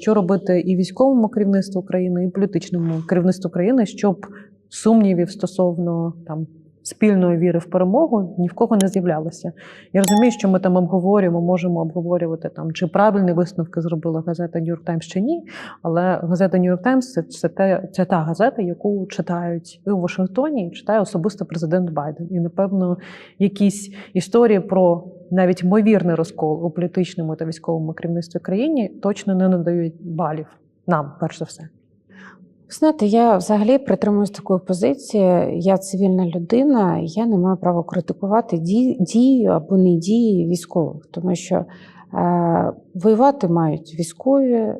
що робити і військовому керівництву країни, і політичному керівництву країни, щоб сумнівів стосовно там спільної віри в перемогу ні в кого не з'являлося. Я розумію, що ми там обговорюємо, можемо обговорювати там, чи правильні висновки зробила газета New York Times чи ні. Але газета New York Times це, це, те, це та газета, яку читають і у Вашингтоні, і читає особисто президент Байден. І напевно, якісь історії про навіть ймовірний розкол у політичному та військовому керівництві країні точно не надають балів нам, перш за все. Знаєте, я взагалі притримуюсь такої позиції. Я цивільна людина, я не маю права критикувати ді- дію або не дії військових, тому що е, воювати мають військові, е,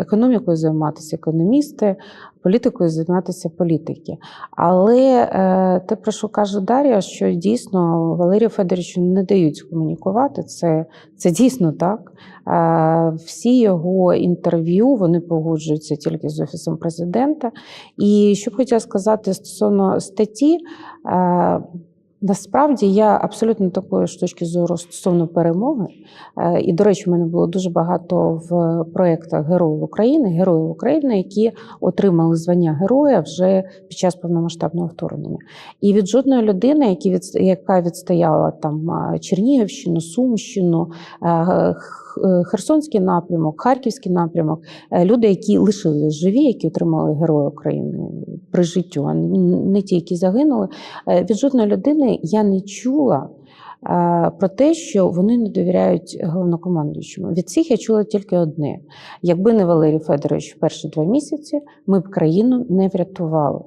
економікою займатися економісти, політикою займатися політики. Але е, те, про що каже Дар'я, що дійсно Валерію Федоровичу не дають комунікувати, це, це дійсно так. Е, Всі його інтерв'ю вони погоджуються тільки з офісом президента. І що б хотіла сказати стосовно статті. Насправді я абсолютно такої ж точки зору стосовно перемоги. Е, І, до речі, в мене було дуже багато в проєктах Героїв України, Героїв України, які отримали звання героя вже під час повномасштабного вторгнення. І від жодної людини, яка відстояла там Чернігівщину, Сумщину, е, Херсонський напрямок, Харківський напрямок, е, люди, які лишились живі, які отримали Героя України при життю, а не ті, які загинули. Е, Від жодної людини я не чула. е, Про те, що вони не довіряють головнокомандуючому. Від всіх я чула тільки одне: якби не Валерій Федорович в перші два місяці, ми б країну не врятували.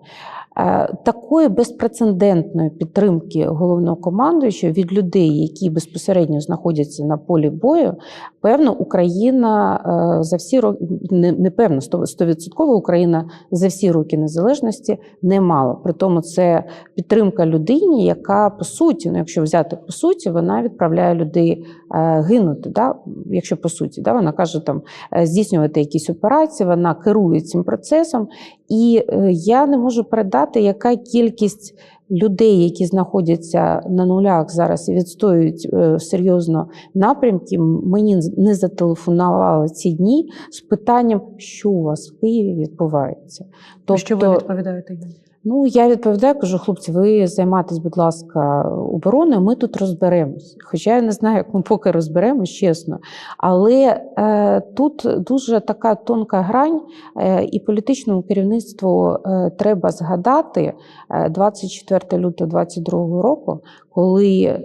Е, Такої безпрецедентної підтримки головнокомандуючого від людей, які безпосередньо знаходяться на полі бою, певно, Україна е, за всі роки не, певно, сто- стовідсотково Україна за всі роки незалежності не мала. При тому це підтримка людині, яка по суті, ну якщо взяти по суті, вона відправляє людей е, гинути. Да? Якщо по суті, да? вона каже там здійснювати якісь операції, вона керує цим процесом. І е, я не можу передати, яка кількість людей, які знаходяться на нулях зараз і відстоюють е, серйозно напрямки, мені не зателефонували ці дні з питанням, що у вас в Києві відбувається. Тобто, що ви відповідаєте їм? Ну, я відповідаю, кажу, хлопці, ви займайтесь, будь ласка, обороною, ми тут розберемось. Хоча я не знаю, як ми поки розберемось, чесно. Але е, тут дуже така тонка грань, е, і політичному керівництву е, треба згадати е, 24 лютого 2022 року, коли е,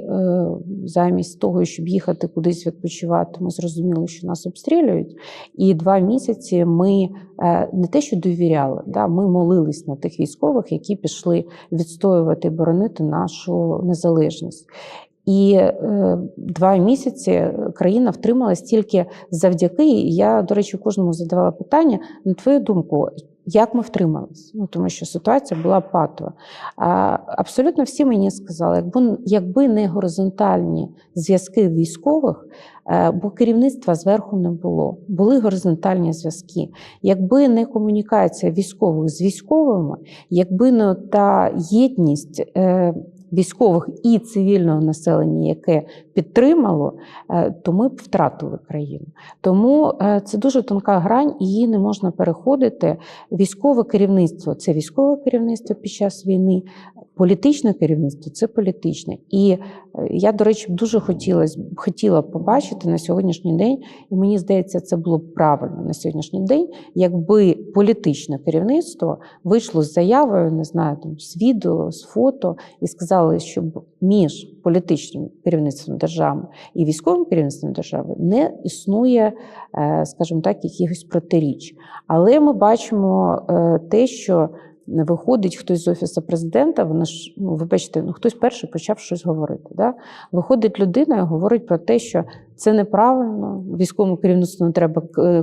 замість того, щоб їхати кудись відпочивати, ми зрозуміли, що нас обстрілюють. І два місяці ми е, не те, що довіряли, да, ми молились на тих військових, які пішли відстоювати і боронити нашу незалежність. І е, два місяці країна втрималась тільки завдяки. Я, до речі, кожному задавала питання: на твою думку, як ми втрималися? Ну тому що ситуація була патова. А, абсолютно всі мені сказали, якби, якби не горизонтальні зв'язки військових, е, бо керівництва зверху не було, були горизонтальні зв'язки. Якби не комунікація військових з військовими, якби не та єдність. Військових і цивільного населення, яке підтримало, е, то ми б втратили країну. Тому е, це дуже тонка грань, її не можна переходити. Військове керівництво це військове керівництво під час війни, політичне керівництво це політичне. І е, я, до речі, дуже хотілось, хотіла побачити на сьогоднішній день, і мені здається, це було б правильно на сьогоднішній день, якби політичне керівництво вийшло з заявою, не знаю, там з відео, з фото і сказали, щоб між політичним керівництвом держави і військовим керівництвом держави не існує, е, скажімо так, якихось протиріч. Але ми бачимо е, те, що виходить хтось з офісу президента. Вона ж, ну вибачте, ну хтось перший почав щось говорити. Да? Виходить людина і говорить про те, що це неправильно, військовому керівництву не треба е,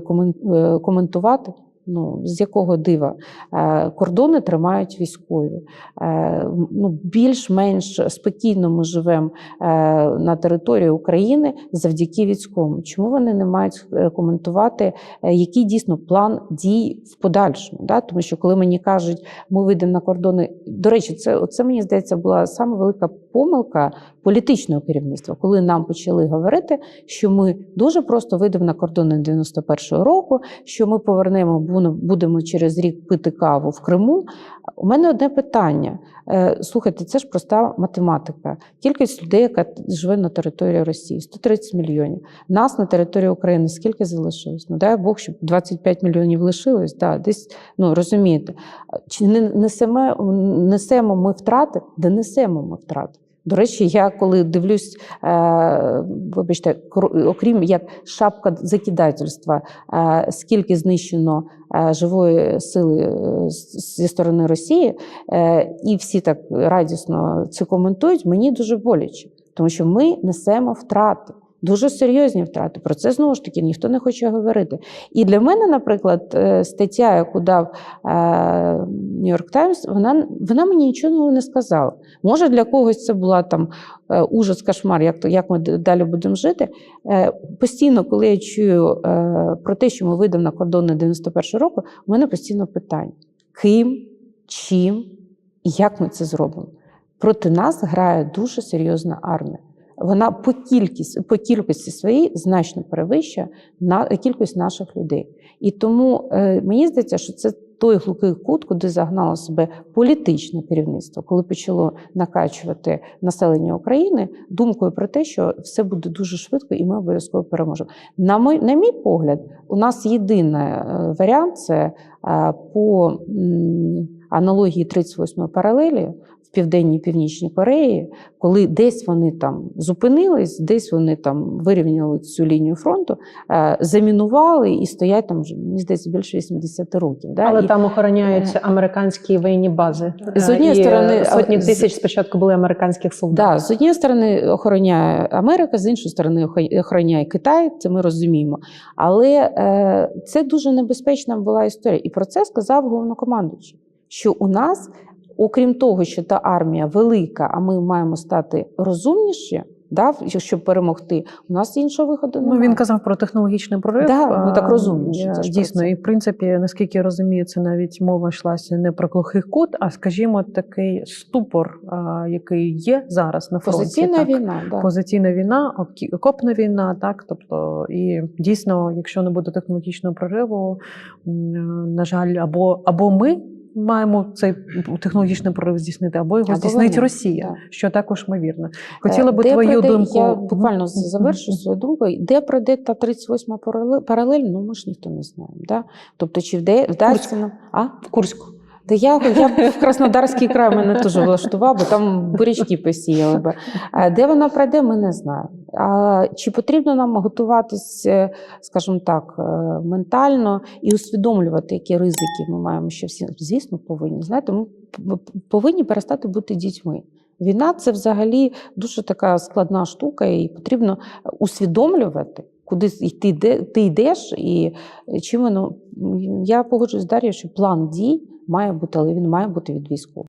коментувати. Ну, з якого дива Е, кордони тримають військові. Е, Ну, більш-менш спокійно ми живемо е, на території України завдяки військовим. Чому вони не мають коментувати, який дійсно план дій в подальшому? Да? Тому що коли мені кажуть, ми вийдемо на кордони. До речі, це це мені здається була саме велика помилка політичного керівництва, коли нам почали говорити, що ми дуже просто вийдемо на кордони 91-го року, що ми повернемо, будемо через рік пити каву в Криму. У мене одне питання. Е, Слухайте, це ж проста математика. Кількість людей, яка живе на території Росії 130 мільйонів. Нас на території України скільки залишилось? Ну дай Бог, щоб 25 мільйонів лишилось. Да, десь ну розумієте, чи не несемо, несемо ми втрати? Де несемо ми втрати? До речі, я коли дивлюсь, е, вибачте, окрім як шапка закидательства, е, скільки знищено е, живої сили зі сторони Росії, і всі так радісно це коментують, мені дуже боляче, тому що ми несемо втрати. Дуже серйозні втрати. Про це знову ж таки ніхто не хоче говорити. І для мене, наприклад, е, стаття, яку дав Нью-Йорк Таймс, вона, вона мені нічого не сказала. Може, для когось це була там е, ужас, кошмар, як, то, як ми далі будемо жити. Е, Постійно, коли я чую е, про те, що ми вийдемо на кордони 91 року, у мене постійно питання: ким, чим і як ми це зробимо? Проти нас грає дуже серйозна армія. Вона по кількості, по кількості своїй значно перевищує на кількість наших людей. І тому е, мені здається, що це той глухий кут, куди загнало себе політичне керівництво, коли почало накачувати населення України думкою про те, що все буде дуже швидко, і ми обов'язково переможемо. На мій, на мій погляд, у нас єдиний е, варіант це е, по м, аналогії 38-ї паралелі в південній і північній Кореї, коли десь вони там зупинились, десь вони там вирівняли цю лінію фронту, е, замінували і стоять там вже мені здається більше 80 років. Да? Але і, там охороняються американські воєнні бази. З однієї І, сторони, е, сотні тисяч спочатку були американських солдатів. Да, з однієї сторони охороняє Америка, з іншої сторони охо- охороняє Китай, це ми розуміємо. Але е, це дуже небезпечна була історія. І про це сказав головнокомандуючий, що у нас, окрім того, що та армія велика, а ми маємо стати розумніші, да, щоб перемогти, у нас іншого виходу Ну, він казав про технологічний прорив. Да, ну, так про Дійсно, і в принципі, наскільки я розумію, це навіть мова йшлася не про глухий кут, а скажімо, такий ступор, а, який є зараз на фронті. Позиційна так. війна. Да. Позиційна війна, окопна війна, так тобто, і дійсно, якщо не буде технологічного прориву, на жаль, або або ми маємо цей технологічний прорив здійснити, або його здійснить Росія, що також ймовірно. Хотіла би Де твою пройде- думку. Я буквально завершу свою думку. Де пройде та 38 паралель, паралель, ну ми ж ніхто не знаємо. Да? Тобто, чи вдасться нам. А? В Курську. Та я, я б в Краснодарський край мене теж влаштував, бо там бурячки посіяли би. Де вона пройде, ми не знаємо. А чи потрібно нам готуватись, е, скажімо так, е, ментально і усвідомлювати, які ризики ми маємо ще всі? Звісно, повинні. Знаєте, ми повинні перестати бути дітьми. Війна це взагалі дуже така складна штука, і потрібно усвідомлювати, куди йти, де ти йдеш, і е, чим воно я погоджуюсь з Дар'єю, що план дій має бути, але він має бути від військового.